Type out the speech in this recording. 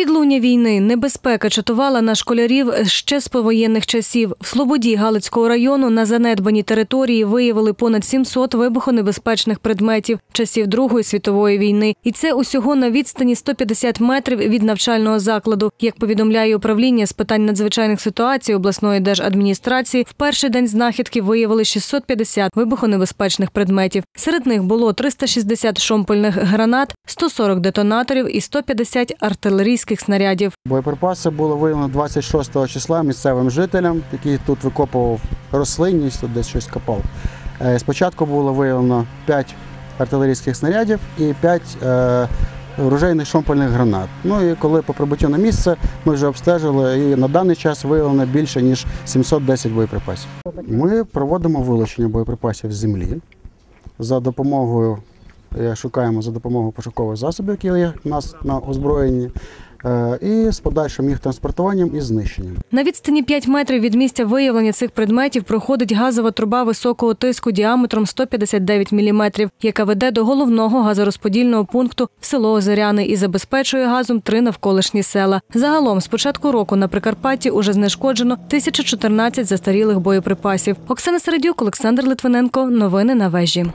Відлуння війни, небезпека чатувала на школярів ще з повоєнних часів. В Слободі Галицького району на занедбаній території виявили понад 700 вибухонебезпечних предметів часів Другої світової війни. І це усього на відстані 150 метрів від навчального закладу. Як повідомляє управління з питань надзвичайних ситуацій обласної держадміністрації, в перший день знахідки виявили 650 вибухонебезпечних предметів. Серед них було 360 шомпольних гранат, 140 детонаторів і 150 артилерійських снарядів. Боєприпаси було виявлено 26 числа місцевим жителям, який тут викопував рослинність, тут десь щось копав. Е, Спочатку було виявлено 5 артилерійських снарядів і 5 е, ружейних шомпольних гранат. Ну і коли по прибуттю на місце ми вже обстежили, і на даний час виявлено більше ніж 710 боєприпасів. Ми проводимо вилучення боєприпасів з землі за допомогою. е, Шукаємо за допомогою пошукових засобів, які є у нас на озброєнні, е, і з подальшим їх транспортуванням і знищенням. На відстані 5 метрів від місця виявлення цих предметів проходить газова труба високого тиску діаметром 159 міліметрів, яка веде до головного газорозподільного пункту в село Озеряни і забезпечує газом три навколишні села. Загалом з початку року на Прикарпатті уже знешкоджено 1014 застарілих боєприпасів. Оксана Середюк, Олександр Литвиненко. Новини на вежі.